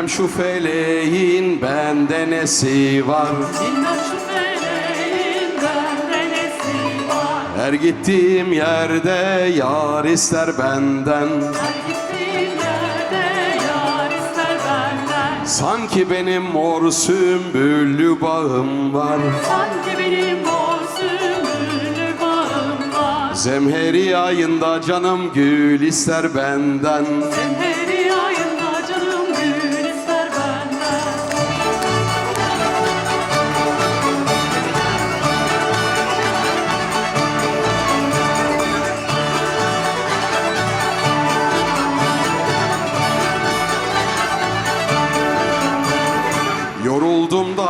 Bilmem şu feleğin bende nesi var? Bilmem şu feleğin bende nesi var? Her gittiğim yerde yar ister benden. Her gittiğim yerde yar ister benden. Sanki benim mor sümbüllü bağım var. Sanki benim o sümbüllü bağım var. Zemheri ayında canım gül ister benden. Zemheri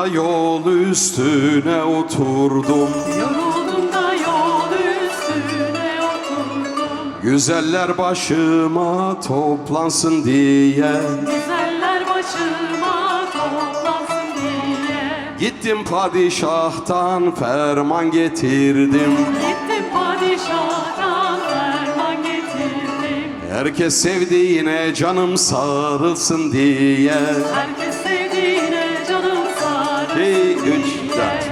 da yol üstüne oturdum. Yoruldum da yol üstüne oturdum. Güzeller başıma toplansın diye. Güzeller başıma toplansın diye. Gittim padişahtan ferman getirdim. Gittim padişahtan ferman getirdim. Herkes sevdiğine canım sarılsın diye. Herkes sevdiğine İki, üç, dört.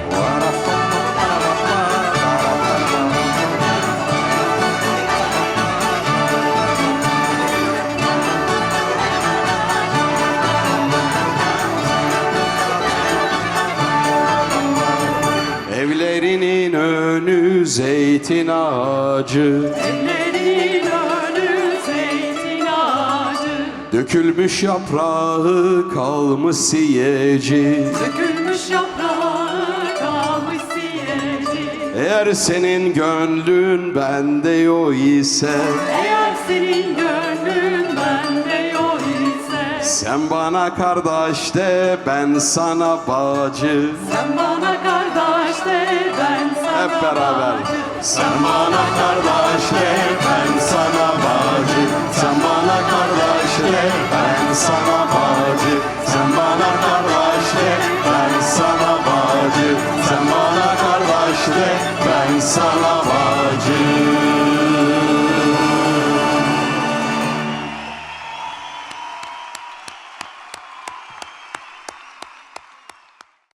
Evlerinin önü zeytin ağacı Ellerin önü zeytin ağacı Dökülmüş yaprağı kalmış siyeci siyeci Eğer senin gönlün bende yok ise Eğer senin gönlün bende yok ise. Sen bana kardeş de ben sana bacı. Sen bana kardeş de ben sana Hep beraber. bacı. Sen bana kardeş de ben sana bacı. Sen